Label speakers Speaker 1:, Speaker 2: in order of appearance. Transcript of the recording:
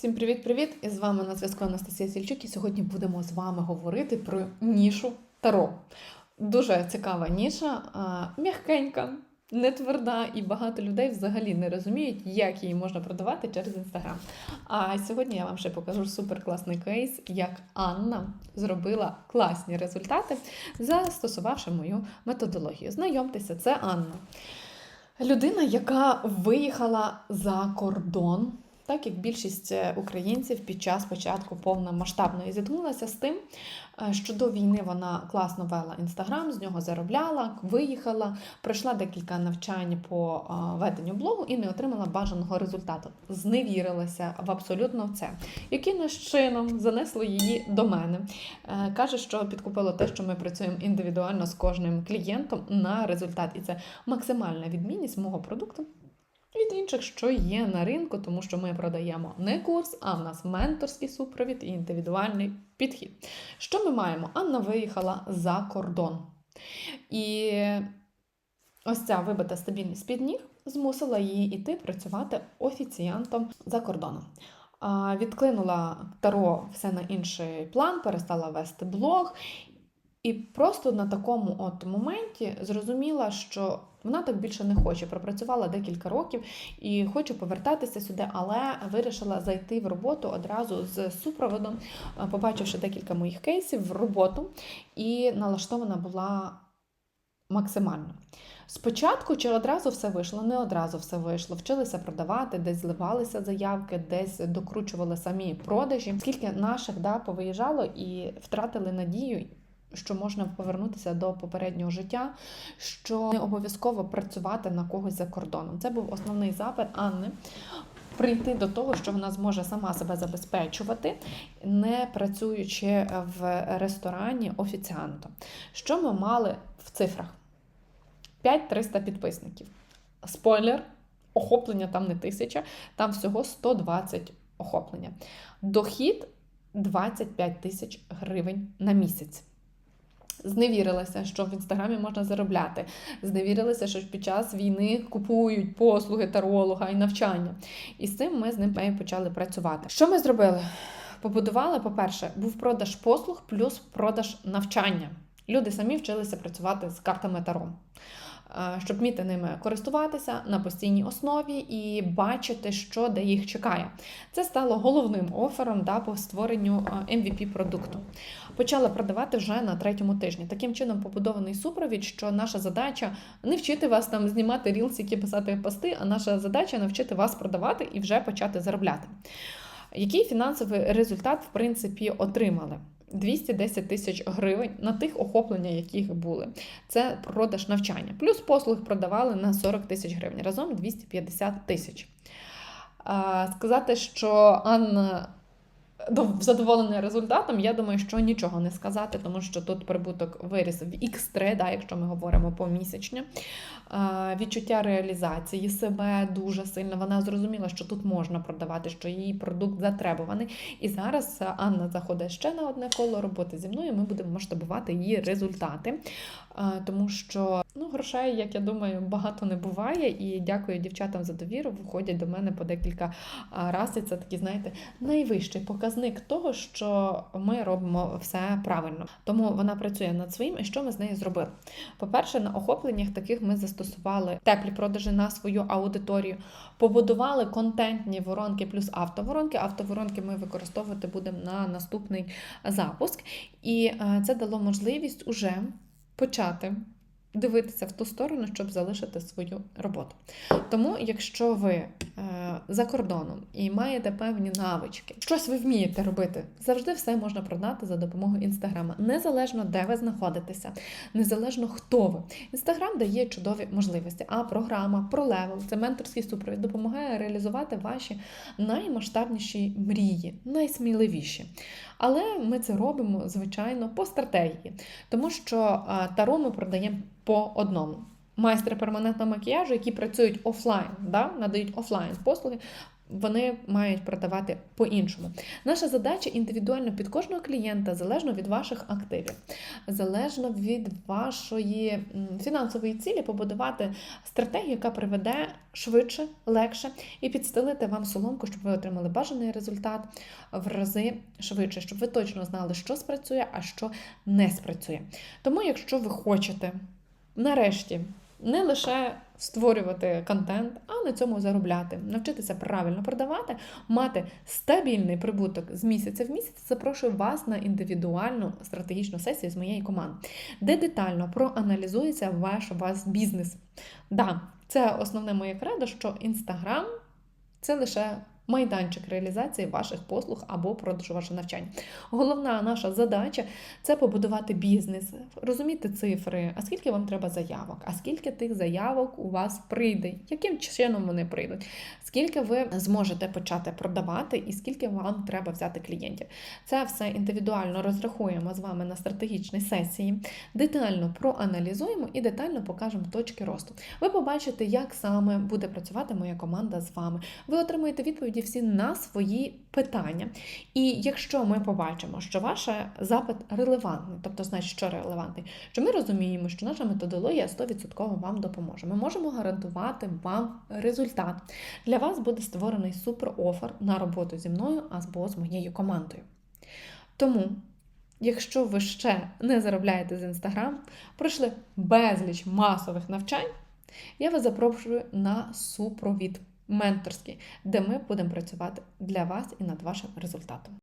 Speaker 1: Всім привіт-привіт! І з вами на зв'язку Анастасія Сільчук. І сьогодні будемо з вами говорити про нішу Таро. Дуже цікава ніша, а, м'якенька, не тверда, і багато людей взагалі не розуміють, як її можна продавати через інстаграм. А сьогодні я вам ще покажу суперкласний кейс, як Анна зробила класні результати, застосувавши мою методологію. Знайомтеся, це Анна. Людина, яка виїхала за кордон, так як більшість е, українців під час початку повномасштабної зіткнулася з тим, е, що до війни вона класно вела інстаграм, з нього заробляла, виїхала, пройшла декілька навчань по е, веденню блогу і не отримала бажаного результату. Зневірилася в абсолютно це. Якимось чином занесло її до мене. Каже, що підкупило те, що ми працюємо індивідуально з кожним клієнтом на результат, і це максимальна відмінність мого продукту від інших, що є на ринку, тому що ми продаємо не курс, а в нас менторський супровід і індивідуальний підхід. Що ми маємо? Анна виїхала за кордон. І ось ця вибита стабільність під ніг змусила її йти працювати офіціантом за кордоном. Відклинула Таро все на інший план, перестала вести блог. І просто на такому от моменті зрозуміла, що вона так більше не хоче. Пропрацювала декілька років і хоче повертатися сюди, але вирішила зайти в роботу одразу з супроводом, е, побачивши декілька моїх кейсів в роботу, і налаштована була максимально. Спочатку чи одразу все вийшло, не одразу все вийшло. Вчилися продавати, десь зливалися заявки, десь докручували самі продажі. Скільки наших да, повиїжджало і втратили надію що можна повернутися до попереднього життя, що не обов'язково працювати на когось за кордоном. Це був основний запит Анни. Прийти до того, що вона зможе сама себе забезпечувати, не працюючи в ресторані офіціантом. Що ми мали в цифрах? 5300 підписників. Спойлер, охоплення там не тисяча, там всього 120 охоплення. Дохід 25 тисяч гривень на місяць. Зневірилася, що в інстаграмі можна заробляти. Зневірилася, що під час війни купують послуги таролога і навчання. І з цим ми з ним почали працювати. Що ми зробили? Побудували, по-перше, був продаж послуг плюс продаж навчання. Люди самі вчилися працювати з картами Таро. Щоб вміти ними користуватися на постійній основі і бачити, що де їх чекає. Це стало головним офером да, по створенню MVP продукту. Почала продавати вже на третьому тижні. Таким чином побудований супровід, що наша задача не вчити вас там знімати рілсики, писати пости, а наша задача навчити вас продавати і вже почати заробляти. Який фінансовий результат, в принципі, отримали? 210 тисяч гривень на тих охоплення, яких були. Це продаж навчання. Плюс послуг продавали на 40 тисяч гривень. Разом 250 тисяч. Сказати, що Анна задоволена результатом, я думаю, що нічого не сказати, тому що тут прибуток виріс в X3, да, якщо ми говоримо помісячно. Відчуття реалізації себе дуже сильно. Вона зрозуміла, що тут можна продавати, що її продукт затребуваний. І зараз Анна заходить ще на одне коло роботи зі мною. Ми будемо масштабувати її результати, тому що ну, грошей, як я думаю, багато не буває. І дякую дівчатам за довіру. Виходять до мене по декілька разів. Це такий, знаєте, найвищий показник того, що ми робимо все правильно. Тому вона працює над своїм. І що ми з нею зробили? По-перше, на охопленнях таких ми застосували теплі продажі на свою аудиторію, побудували контентні воронки плюс автоворонки. Автоворонки ми використовувати будемо на наступний запуск. І це дало можливість уже почати дивитися в ту сторону, щоб залишити свою роботу. Тому, якщо ви е, за кордоном і маєте певні навички, щось ви вмієте робити, завжди все можна продати за допомогою інстаграма, незалежно де ви знаходитеся, незалежно хто ви. Інстаграм дає чудові можливості. А програма ProLevel, це менторський супровід, допомагає реалізувати ваші наймасштабніші мрії, найсміливіші. Але ми це робимо, звичайно, по стратегії, тому що таро ми продаємо по одному. Майстри перманентного макіяжу, які працюють офлайн, да, надають офлайн послуги, вони мають продавати по-іншому. Наша задача індивідуально під кожного клієнта, залежно від ваших активів, залежно від вашої фінансової цілі, побудувати стратегію, яка приведе швидше, легше і підстелити вам соломку, щоб ви отримали бажаний результат в рази швидше, щоб ви точно знали, що спрацює, а що не спрацює. Тому, якщо ви хочете нарешті не лише створювати контент, а на цьому заробляти, навчитися правильно продавати, мати стабільний прибуток з місяця в місяць, запрошую вас на індивідуальну стратегічну сесію з моєї команди, де детально проаналізується ваш вас бізнес. Да, це основне моє кредо, що Інстаграм це лише майданчик реалізації ваших послуг або продажу вашого навчання. Головна наша задача це побудувати бізнес, розуміти цифри, а скільки вам треба заявок, а скільки тих заявок у вас прийде, яким чином вони прийдуть, скільки ви зможете почати продавати, і скільки вам треба взяти клієнтів. Це все індивідуально розрахуємо з вами на стратегічній сесії, детально проаналізуємо і детально покажемо точки росту. Ви побачите, як саме буде працювати моя команда з вами. Ви отримуєте відповіді всі на свої питання. І якщо ми побачимо, що ваш запит релевантний, тобто значить, що релевантний, що ми розуміємо, що наша методологія 100% вам допоможе. Ми можемо гарантувати вам результат. Для вас буде створений суперофер на роботу зі мною або з моєю командою. Тому. Якщо ви ще не заробляєте з Інстаграм, пройшли безліч масових навчань, я вас запрошую на супровід менторський, де ми будемо працювати для вас і над вашим результатом.